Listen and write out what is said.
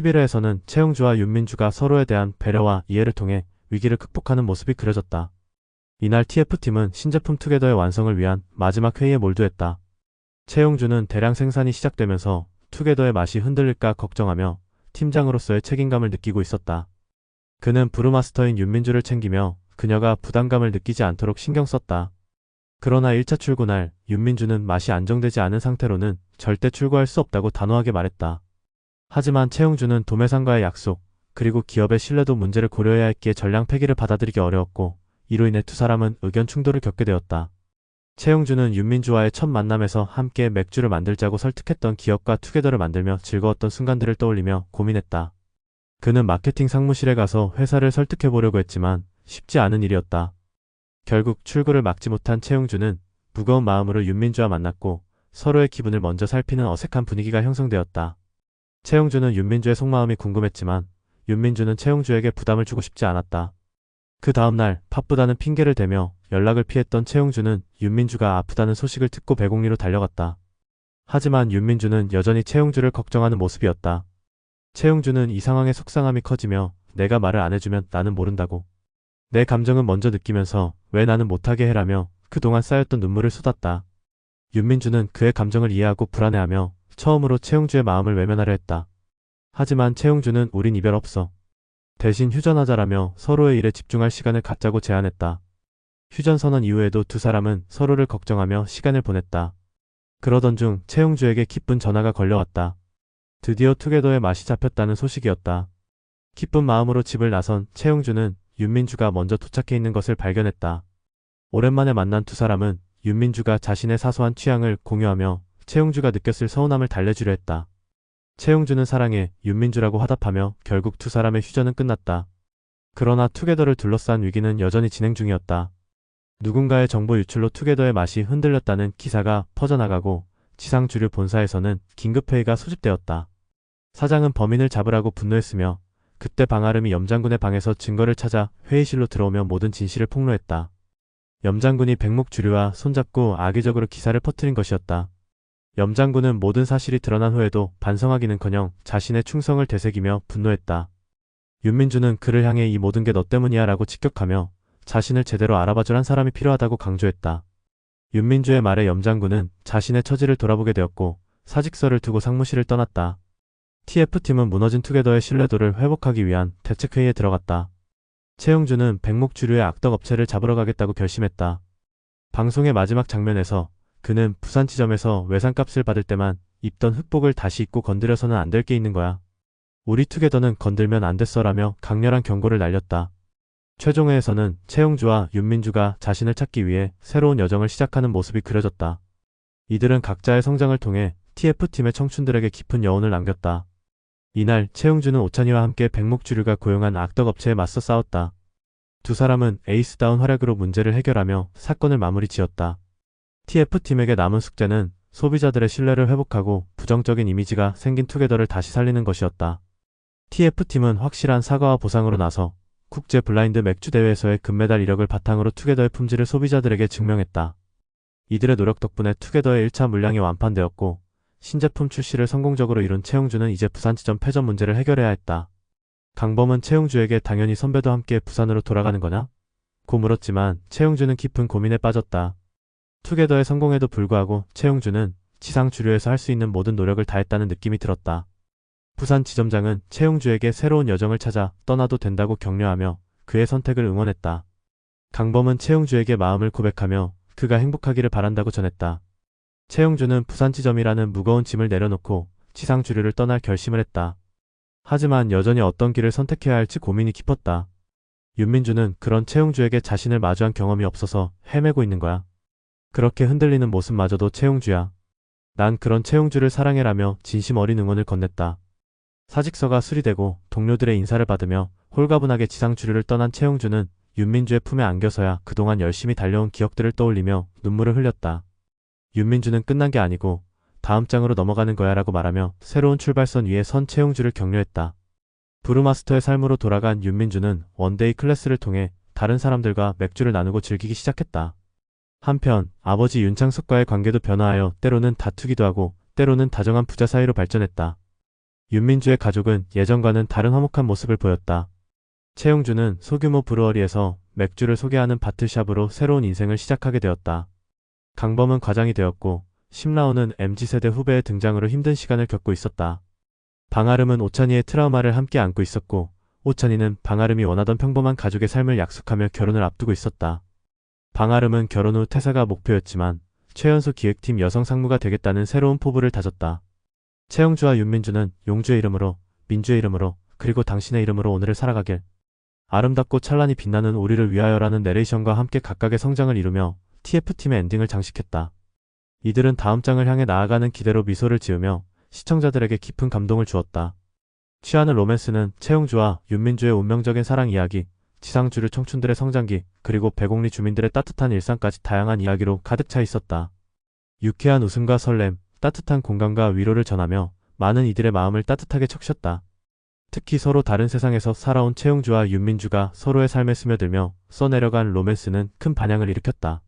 11회에서는 최용주와 윤민주가 서로에 대한 배려와 이해를 통해 위기를 극복하는 모습이 그려졌다. 이날 TF팀은 신제품 투게더의 완성을 위한 마지막 회의에 몰두했다. 최용주는 대량 생산이 시작되면서 투게더의 맛이 흔들릴까 걱정하며 팀장으로서의 책임감을 느끼고 있었다. 그는 브루마스터인 윤민주를 챙기며 그녀가 부담감을 느끼지 않도록 신경 썼다. 그러나 1차 출고 날 윤민주는 맛이 안정되지 않은 상태로는 절대 출고할 수 없다고 단호하게 말했다. 하지만 최용주는 도매상과의 약속, 그리고 기업의 신뢰도 문제를 고려해야 했기에 전량 폐기를 받아들이기 어려웠고 이로 인해 두 사람은 의견 충돌을 겪게 되었다. 최용주는 윤민주와의 첫 만남에서 함께 맥주를 만들자고 설득했던 기업과 투게더를 만들며 즐거웠던 순간들을 떠올리며 고민했다. 그는 마케팅 상무실에 가서 회사를 설득해 보려고 했지만 쉽지 않은 일이었다. 결국 출구를 막지 못한 최용주는 무거운 마음으로 윤민주와 만났고 서로의 기분을 먼저 살피는 어색한 분위기가 형성되었다. 최용주는 윤민주의 속마음이 궁금했지만 윤민주는 최용주에게 부담을 주고 싶지 않았다. 그 다음날 바쁘다는 핑계를 대며 연락을 피했던 최용주는 윤민주가 아프다는 소식을 듣고 배공리로 달려갔다. 하지만 윤민주는 여전히 최용주를 걱정하는 모습이었다. 최용주는 이 상황에 속상함이 커지며 내가 말을 안 해주면 나는 모른다고. 내 감정은 먼저 느끼면서 왜 나는 못하게 해라며 그동안 쌓였던 눈물을 쏟았다. 윤민주는 그의 감정을 이해하고 불안해하며 처음으로 최용주의 마음을 외면하려 했다. 하지만 최용주는 우린 이별 없어. 대신 휴전하자라며 서로의 일에 집중할 시간을 갖자고 제안했다. 휴전 선언 이후에도 두 사람은 서로를 걱정하며 시간을 보냈다. 그러던 중 최용주에게 기쁜 전화가 걸려왔다. 드디어 투게더의 맛이 잡혔다는 소식이었다. 기쁜 마음으로 집을 나선 최용주는 윤민주가 먼저 도착해 있는 것을 발견했다. 오랜만에 만난 두 사람은 윤민주가 자신의 사소한 취향을 공유하며 최용주가 느꼈을 서운함을 달래주려 했다. 최용주는 사랑해 윤민주라고 화답하며 결국 두 사람의 휴전은 끝났다. 그러나 투게더를 둘러싼 위기는 여전히 진행 중이었다. 누군가의 정보 유출로 투게더의 맛이 흔들렸다는 기사가 퍼져나가고 지상주류 본사에서는 긴급회의가 소집되었다. 사장은 범인을 잡으라고 분노했으며 그때 방아름이 염장군의 방에서 증거를 찾아 회의실로 들어오며 모든 진실을 폭로했다. 염장군이 백목주류와 손잡고 악의적으로 기사를 퍼뜨린 것이었다. 염장군은 모든 사실이 드러난 후에도 반성하기는커녕 자신의 충성을 되새기며 분노했다. 윤민주는 그를 향해 이 모든 게 너 때문이야 라고 직격하며 자신을 제대로 알아봐줄 한 사람이 필요하다고 강조했다. 윤민주의 말에 염장군은 자신의 처지를 돌아보게 되었고 사직서를 두고 상무실을 떠났다. TF팀은 무너진 투게더의 신뢰도를 회복하기 위한 대책회의에 들어갔다. 최용주는 백목주류의 악덕 업체를 잡으러 가겠다고 결심했다. 방송의 마지막 장면에서 그는 부산 지점에서 외상값을 받을 때만 입던 흑복을 다시 입고 건드려서는 안 될 게 있는 거야. 우리 투게더는 건들면 안 됐어라며 강렬한 경고를 날렸다. 최종회에서는 최용주와 윤민주가 자신을 찾기 위해 새로운 여정을 시작하는 모습이 그려졌다. 이들은 각자의 성장을 통해 TF팀의 청춘들에게 깊은 여운을 남겼다. 이날 최용주는 오찬이와 함께 백목주류가 고용한 악덕업체에 맞서 싸웠다. 두 사람은 에이스다운 활약으로 문제를 해결하며 사건을 마무리 지었다. TF팀에게 남은 숙제는 소비자들의 신뢰를 회복하고 부정적인 이미지가 생긴 투게더를 다시 살리는 것이었다. TF팀은 확실한 사과와 보상으로 나서 국제 블라인드 맥주 대회에서의 금메달 이력을 바탕으로 투게더의 품질을 소비자들에게 증명했다. 이들의 노력 덕분에 투게더의 1차 물량이 완판되었고 신제품 출시를 성공적으로 이룬 최용주는 이제 부산 지점 패전 문제를 해결해야 했다. 강범은 최용주에게 당연히 선배도 함께 부산으로 돌아가는 거냐? 고 물었지만 최용주는 깊은 고민에 빠졌다. 투게더의 성공에도 불구하고 최용주는 지상 주류에서 할 수 있는 모든 노력을 다했다는 느낌이 들었다. 부산 지점장은 최용주에게 새로운 여정을 찾아 떠나도 된다고 격려하며 그의 선택을 응원했다. 강범은 최용주에게 마음을 고백하며 그가 행복하기를 바란다고 전했다. 최용주는 부산 지점이라는 무거운 짐을 내려놓고 지상 주류를 떠날 결심을 했다. 하지만 여전히 어떤 길을 선택해야 할지 고민이 깊었다. 윤민주는 그런 최용주에게 자신을 마주한 경험이 없어서 헤매고 있는 거야. 그렇게 흔들리는 모습마저도 최용주야. 난 그런 최용주를 사랑해라며 진심 어린 응원을 건넸다. 사직서가 수리되고 동료들의 인사를 받으며 홀가분하게 지상주류를 떠난 최용주는 윤민주의 품에 안겨서야 그동안 열심히 달려온 기억들을 떠올리며 눈물을 흘렸다. 윤민주는 끝난 게 아니고 다음 장으로 넘어가는 거야 라고 말하며 새로운 출발선 위에 선 최용주를 격려했다. 브루마스터의 삶으로 돌아간 윤민주는 원데이 클래스를 통해 다른 사람들과 맥주를 나누고 즐기기 시작했다. 한편 아버지 윤창석과의 관계도 변화하여 때로는 다투기도 하고 때로는 다정한 부자 사이로 발전했다. 윤민주의 가족은 예전과는 다른 화목한 모습을 보였다. 최용주는 소규모 브루어리에서 맥주를 소개하는 바틀샵으로 새로운 인생을 시작하게 되었다. 강범은 과장이 되었고 심라오는 MZ세대 후배의 등장으로 힘든 시간을 겪고 있었다. 방아름은 오찬이의 트라우마를 함께 안고 있었고 오찬이는 방아름이 원하던 평범한 가족의 삶을 약속하며 결혼을 앞두고 있었다. 방아름은 결혼 후 퇴사가 목표였지만 최연소 기획팀 여성 상무가 되겠다는 새로운 포부를 다졌다. 최영주와 윤민주는 용주의 이름으로, 민주의 이름으로, 그리고 당신의 이름으로 오늘을 살아가길. 아름답고 찬란히 빛나는 우리를 위하여라는 내레이션과 함께 각각의 성장을 이루며 TF팀의 엔딩을 장식했다. 이들은 다음 장을 향해 나아가는 기대로 미소를 지으며 시청자들에게 깊은 감동을 주었다. 취하는 로맨스는 최용주와 윤민주의 운명적인 사랑 이야기, 지상주류 청춘들의 성장기, 그리고 배곡리 주민들의 따뜻한 일상까지 다양한 이야기로 가득 차 있었다. 유쾌한 웃음과 설렘, 따뜻한 공감과 위로를 전하며 많은 이들의 마음을 따뜻하게 척셨다. 특히 서로 다른 세상에서 살아온 최용주와 윤민주가 서로의 삶에 스며들며 써내려간 로맨스는 큰 반향을 일으켰다.